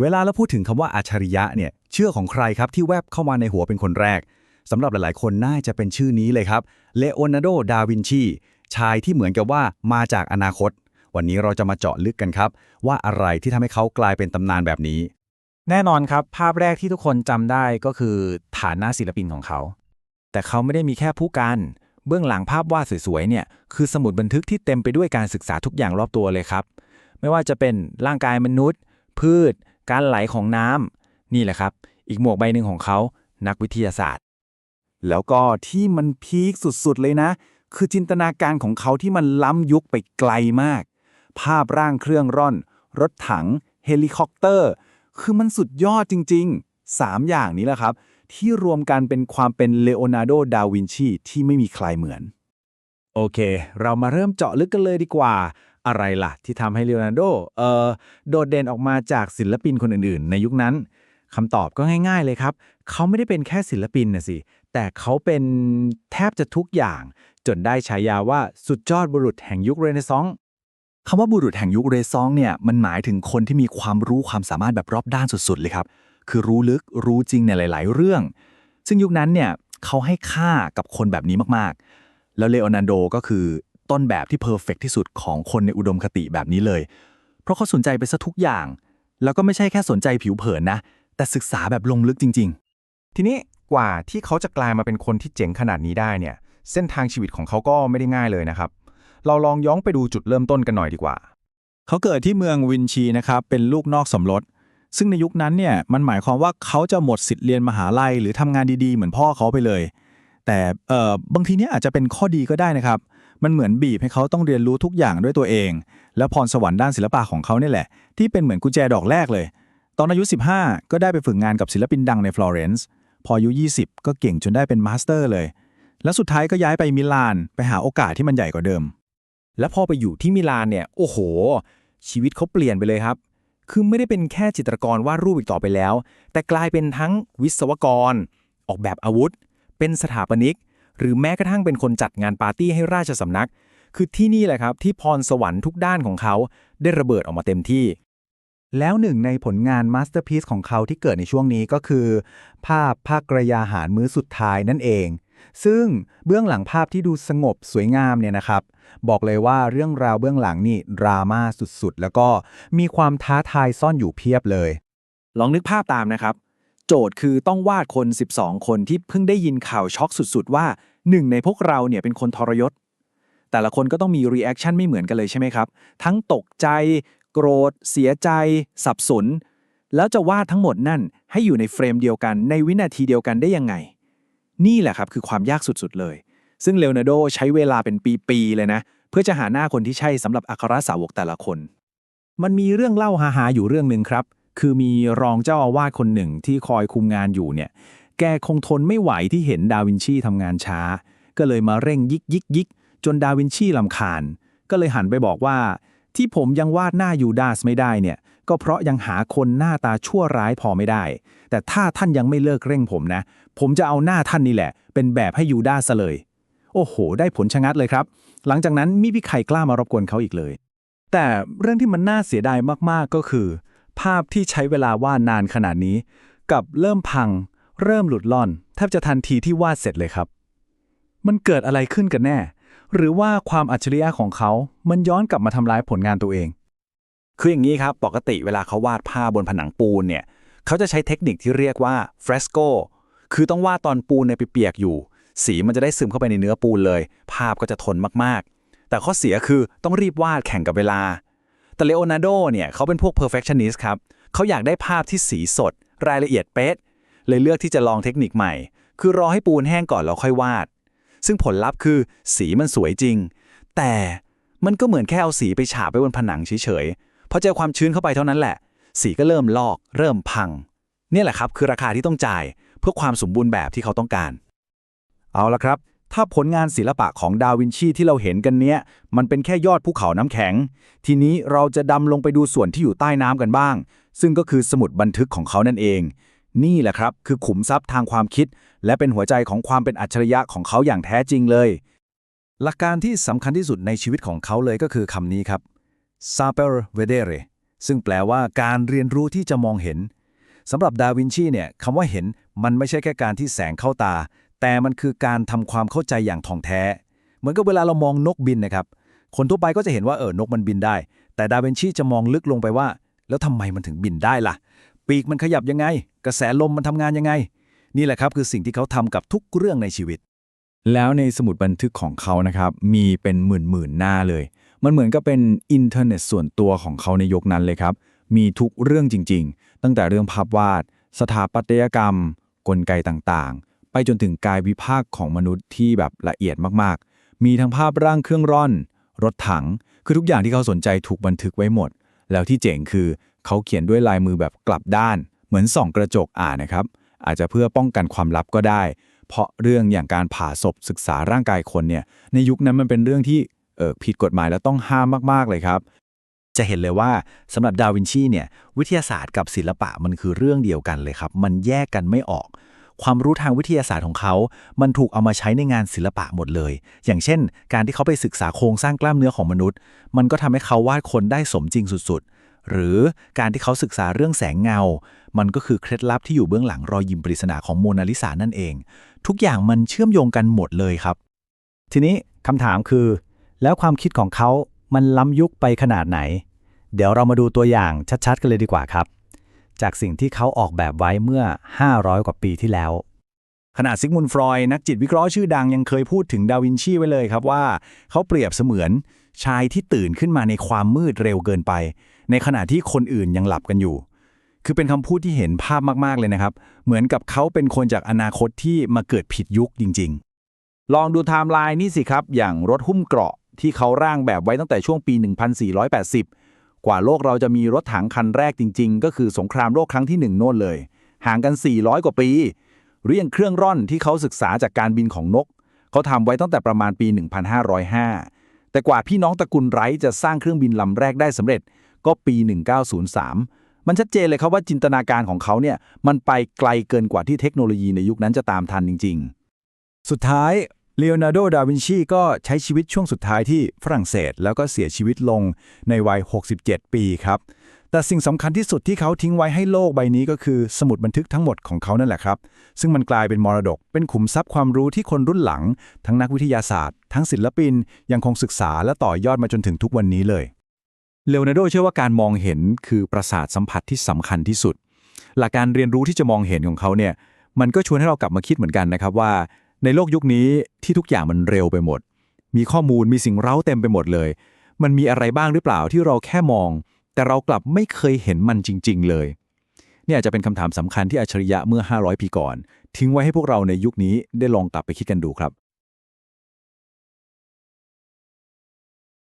เวลาเราพูดถึงคำว่าอัจฉริยะเนี่ยเชื่อของใครครับที่แวบเข้ามาในหัวเป็นคนแรกสำหรับหลายๆ คนน่าจะเป็นชื่อนี้เลยครับเลโอนาร์โด ดาวินชี ชายที่เหมือนกับว่ามาจากอนาคต วันนี้เราจะมาเจาะลึกกันครับ ว่าอะไรที่ทำให้เขากลายเป็นตำนานแบบนี้ แน่นอนครับ ภาพแรกที่ทุกคนจำได้ก็คือฐานหน้าศิลปินของเขา แต่เขาไม่ได้มีแค่ผู้กัน เบื้องหลังภาพวาดสวยๆเนี่ยคือสมุดบันทึกที่เต็มไปด้วยการศึกษาทุกอย่างรอบตัวเลยครับ ไม่ว่าจะเป็นร่างกายมนุษย์ พืช การไหลของน้ำนี่แหละครับ อีกหมวกใบหนึ่งของเขานักวิทยาศาสตร์ แล้วก็ที่มันพีคสุดๆเลยนะ คือจินตนาการของเขาที่มันล้ำยุคไปไกลมาก ภาพร่างเครื่องร่อน รถถัง เฮลิคอปเตอร์ คือมันสุดยอดจริง ๆ 3 อย่างนี้แหละครับ ที่รวมกันเป็นความเป็นเลโอนาร์โด ดาวินชีที่ไม่มีใครเหมือน โอเค เรามาเริ่มเจาะลึกกันเลยดีกว่า อะไรล่ะ ที่ทำให้เลโอนาร์โดเอ่อโดดเด่นออกมาจากศิลปินคนอื่นๆ ในยุคนั้นคำตอบก็ง่าย ๆ เลยครับ เขาไม่ได้เป็นแค่ศิลปินนะสิ แต่เขาเป็นแทบจะทุกอย่าง จนได้ฉายาว่าสุดยอดบุรุษแห่งยุคเรเนซองส์คำว่าบุรุษแห่งยุคเรซองเนี่ยมันหมายถึงคนที่มีความรู้ความสามารถแบบรอบด้านสุดๆเลยครับ คือรู้ลึกรู้จริงในหลาย ๆ เรื่อง ซึ่งยุคนั้นเนี่ยเขาให้ค่ากับคนแบบนี้มากๆ แล้วเลโอนาร์โดก็คือ ต้นแบบที่เพอร์เฟกที่สุดของคนในอุดมคติแบบนี้เลย เพราะเขาสนใจไปซะทุกอย่าง แล้วก็ไม่ใช่แค่สนใจผิวเผินนะ แต่ศึกษาแบบลงลึกจริง ๆ ทีนี้กว่าที่เขาจะกลายมาเป็นคนที่เจ๋งขนาดนี้ได้เนี่ย เส้นทางชีวิตของเขาก็ไม่ได้ง่ายเลยนะครับ เราลองย้อนไปดูจุดเริ่มต้นกันหน่อยดีกว่า เขาเกิดที่เมืองวินชีนะครับ เป็นลูกนอกสมรส ซึ่งในยุคนั้นเนี่ย มันหมายความว่าเขาจะหมดสิทธิ์เรียนมหาลัยหรือทำงานดีๆ เหมือนพ่อเขาไปเลย แต่เอ่อบางทีเนี่ยอาจจะเป็นข้อดีก็ได้นะครับ มันเหมือนบีบให้เขาต้องเรียนรู้ทุกอย่างด้วยตัวเอง แล้วพรสวรรค์ด้านศิลปะของเขาเนี่ยแหละ ที่เป็นเหมือนกุญแจดอกแรกเลย ตอนอายุ 15 ก็ได้ไปฝึกงานกับศิลปินดังในฟลอเรนซ์พออายุ 20 ก็เก่งจนได้เป็นมาสเตอร์เลย แล้วสุดท้ายก็ย้ายไปมิลานไปหาโอกาสที่มันใหญ่กว่าเดิม แล้วพอไปอยู่ที่มิลานเนี่ยโอ้โห ชีวิตเขาเปลี่ยนไปเลยครับ คือไม่ได้เป็นแค่จิตรกรวาดรูปอีกต่อไปแล้ว แต่กลายเป็นทั้งวิศวกร ออกแบบอาวุธ เป็นสถาปนิก หรือแม้กระทั่งเป็นคนจัดงานปาร์ตี้ให้ราชสำนัก คือที่นี่แหละครับที่พรสวรรค์ทุกด้านของเขาได้ระเบิดออกมาเต็มที่ แล้วหนึ่งในผลงานมาสเตอร์พีซของเขาที่เกิดในช่วงนี้ก็คือ ภาพภาคกระยาหารมื้อสุดท้ายนั่นเอง ซึ่งเบื้องหลังภาพที่ดูสงบสวยงามเนี่ยนะครับ บอกเลยว่าเรื่องราวเบื้องหลังนี่ดราม่าสุดๆ แล้วก็มีความท้าทายซ่อนอยู่เพียบเลย ลองนึกภาพตามนะครับ โจทย์คือต้องวาดคน 12 คนที่เพิ่งได้ยินข่าวช็อกสุดๆ ว่าหนึ่งในพวกเราเนี่ยเป็นคนทรยศ แต่ละคนก็ต้องมีรีแอคชั่นไม่เหมือนกันเลยใช่ไหมครับ ทั้งตกใจ โกรธ เสียใจ สับสน แล้วจะวาดทั้งหมดนั่นให้อยู่ในเฟรมเดียวกัน ในวินาทีเดียวกันได้ยังไง นี่แหละครับคือความยากสุดๆเลย ซึ่งเลโอนาร์โดใช้เวลาเป็นปีๆเลยนะ เพื่อจะหาหน้าคนที่ใช่สำหรับอัครสาวกแต่ละคน มันมีเรื่องเล่าฮาๆอยู่เรื่องหนึ่งครับ คือมีรองเจ้าอาวาสคนหนึ่งที่คอยคุมงานอยู่เนี่ย แกคงทนไม่ไหวที่เห็นดาวินชีทำงานช้า ก็เลยมาเร่งยิกยิกยิกจนดาวินชีลำคาญ ก็เลยหันไปบอกว่า ที่ผมยังวาดหน้ายูดาสไม่ได้เนี่ย ก็เพราะยังหาคนหน้าตาชั่วร้ายพอไม่ได้ แต่ถ้าท่านยังไม่เลิกเร่งผมนะ ผมจะเอาหน้าท่านนี่แหละ เป็นแบบให้ยูดาสเลย โอ้โห ได้ผลชะงัดเลยครับ หลังจากนั้นไมมีใครกล้ามารบกวนเขาอีกเลย แต่เรื่องที่มันน่าเสียดายมากๆก็คือ ภาพที่ใช้เวลาวาดนานขนาดนี้ กับเริ่มพัง เริ่มหลุดล่อน แทบจะทันทีที่วาดเสร็จเลยครับ มันเกิดอะไรขึ้นกันแน่ หรือว่าความอัจฉริยะของเขา มันย้อนกลับมาทำลายผลงานตัวเอง คืออย่างนี้ครับ ปกติเวลาเขาวาดภาพบนผนังปูนเนี่ย เขาจะใช้เทคนิคที่เรียกว่าเฟรสโกคือต้องวาดตอนปูนเนี่ยเปียกอยู่ สีมันจะได้ซึมเข้าไปในเนื้อปูนเลย ภาพก็จะทนมากๆ แต่ข้อเสียคือต้องรีบวาดแข่งกับเวลา แต่เลโอนาร์โดเนี่ยเขาเป็นพวก perfectionist ครับเขาอยากได้ภาพที่สีสด รายละเอียดเป๊ะเลยเลือกที่จะลองเทคนิคใหม่ คือรอให้ปูนแห้งก่อนแล้วค่อยวาด ซึ่งผลลัพธ์คือสีมันสวยจริง แต่มันก็เหมือนแค่เอาสีไปฉาบไปบนผนังเฉยๆพอเจอความชื้นเข้าไปเท่านั้นแหละ สีก็เริ่มลอก เริ่มพัง เนี่ยแหละครับคือราคาที่ต้องจ่ายเพื่อความสมบูรณ์แบบที่เขาต้องการ เอาละครับ ถ้าผลงานศิลปะของดาวินชีที่เราเห็นกันเนี้ย มันเป็นแค่ยอดภูเขาน้ำแข็ง ทีนี้เราจะดำลงไปดูส่วนที่อยู่ใต้น้ำกันบ้าง ซึ่งก็คือสมุดบันทึกของเขานั่นเอง นี่แหละครับ คือขุมทรัพย์ทางความคิด และเป็นหัวใจของความเป็นอัจฉริยะของเขาอย่างแท้จริงเลย หลักการที่สำคัญที่สุดในชีวิตของเขาเลยก็คือคำนี้ครับ saper vedere ซึ่งแปลว่าการเรียนรู้ที่จะมองเห็นสำหรับดาวินชีเนี่ยคำว่าเห็นมันไม่ใช่แค่การที่แสงเข้าตา แต่มันคือการทำความเข้าใจอย่างท่องแท้ เหมือนกับเวลาเรามองนกบินนะครับ คนทั่วไปก็จะเห็นว่าเออนกมันบินได้ แต่ดาวินชีจะมองลึกลงไปว่า แล้วทำไมมันถึงบินได้ล่ะ ปีกมันขยับยังไง กระแสลมมันทำงานยังไง นี่แหละครับคือสิ่งที่เขาทำกับทุกเรื่องในชีวิต แล้วในสมุดบันทึกของเขานะครับ มีเป็นหมื่นๆหน้าเลย มันเหมือนกับเป็นอินเทอร์เน็ตส่วนตัวของเขาในยุคนั้นเลยครับ มีทุกเรื่องจริง ๆ ตั้งแต่เรื่องภาพวาด สถาปัตยกรรม กลไกต่างๆ ไปจนถึงกายวิภาคของมนุษย์ที่แบบละเอียดมากๆ มีทั้งภาพร่างเครื่องร่อน รถถัง คือทุกอย่างที่เขาสนใจถูกบันทึกไว้หมด แล้วที่เจ๋งคือเขาเขียนด้วยลายมือแบบกลับด้าน เหมือนส่องกระจกอ่านนะครับ อาจจะเพื่อป้องกันความลับก็ได้ เพราะเรื่องอย่างการผ่าศพศึกษาร่างกายคนเนี่ย ในยุคนั้นมันเป็นเรื่องที่เออผิดกฎหมายและต้องห้ามมากๆเลยครับ จะเห็นเลยว่าสำหรับดาวินชีเนี่ยวิทยาศาสตร์กับศิลปะมันคือเรื่องเดียวกันเลยครับ มันแยกกันไม่ออก ความรู้ทางวิทยาศาสตร์ของเขา มันถูกเอามาใช้ในงานศิลปะหมดเลย อย่างเช่น การที่เขาไปศึกษาโครงสร้างกล้ามเนื้อของมนุษย์ มันก็ทำให้เขาวาดคนได้สมจริงสุดๆ หรือการที่เขาศึกษาเรื่องแสงเงา มันก็คือเคล็ดลับที่อยู่เบื้องหลังรอยยิ้มปริศนาของโมนาลิสานั่นเอง ทุกอย่างมันเชื่อมโยงกันหมดเลยครับ ทีนี้คำถามคือ แล้วความคิดของเขามันล้ำยุคไปขนาดไหน เดี๋ยวเรามาดูตัวอย่างชัดๆ กันเลยดีกว่าครับ จากสิ่งที่เขาออกแบบไว้เมื่อ 500 กว่าปีที่แล้ว ขณะซิกมุนฟรอยนักจิตวิเคราะห์ชื่อดังยังเคยพูดถึงดาวินชีไว้เลยครับว่า เขาเปรียบเสมือนชายที่ตื่นขึ้นมาในความมืดเร็วเกินไป ในขณะที่คนอื่นยังหลับกันอยู่ คือเป็นคำพูดที่เห็นภาพมากๆเลยนะครับ เหมือนกับเขาเป็นคนจากอนาคตที่มาเกิดผิดยุคจริง ๆ ลองดูไทม์ไลน์นี่สิครับ อย่างรถหุ้มเกราะที่เขาร่างแบบไว้ตั้งแต่ช่วงปี 1480 กว่าโลกเราจะมีรถถังคันแรกจริง ๆ ก็คือสงครามโลกครั้งที่หนึ่งโน่นเลย ห่างกัน 400 กว่าปี เรื่องเครื่องร่อนที่เขาศึกษาจากการบินของนก เขาทำไว้ตั้งแต่ประมาณปี 1505 แต่กว่าพี่น้องตระกูลไรท์จะสร้างเครื่องบินลำแรกได้สำเร็จก็ปี 1903 มันชัดเจนเลยครับว่าจินตนาการของเขาเนี่ยมันไปไกลเกินกว่าที่เทคโนโลยีในยุคนั้นจะตามทันจริง ๆ สุดท้าย เลโอนาร์โด ดาวินชีก็ใช้ชีวิตช่วงสุดท้ายที่ฝรั่งเศส แล้วก็เสียชีวิตลงในวัย 67 ปีครับ แต่สิ่งสำคัญที่สุดที่เขาทิ้งไว้ให้โลกใบนี้ก็คือสมุดบันทึกทั้งหมดของเขานั่นแหละครับ ซึ่งมันกลายเป็นมรดก เป็นขุมทรัพย์ความรู้ที่คนรุ่นหลัง ทั้งนักวิทยาศาสตร์ ทั้งศิลปิน ยังคงศึกษาและต่อยอดมาจนถึงทุกวันนี้เลย เลโอนาร์โดเชื่อว่าการมองเห็นคือประสาทสัมผัสที่สำคัญที่สุด หลักการเรียนรู้ที่จะมองเห็นของเขาเนี่ย มันก็ชวนให้เรากลับมาคิดเหมือนกันนะครับว่า ในโลกยุคนี้ที่ทุกอย่างมันเร็วไปหมด มีข้อมูลมีสิ่งเร้าเต็มไปหมดเลย มันมีอะไรบ้างหรือเปล่าที่เราแค่มอง แต่เรากลับไม่เคยเห็นมันจริง ๆ เลยเนี่ยอาจจะเป็นคำถามสำคัญที่อัจฉริยะเมื่อ 500 ปีก่อน ทิ้งไว้ให้พวกเราในยุคนี้ได้ลองกลับไปคิดกันดูครับ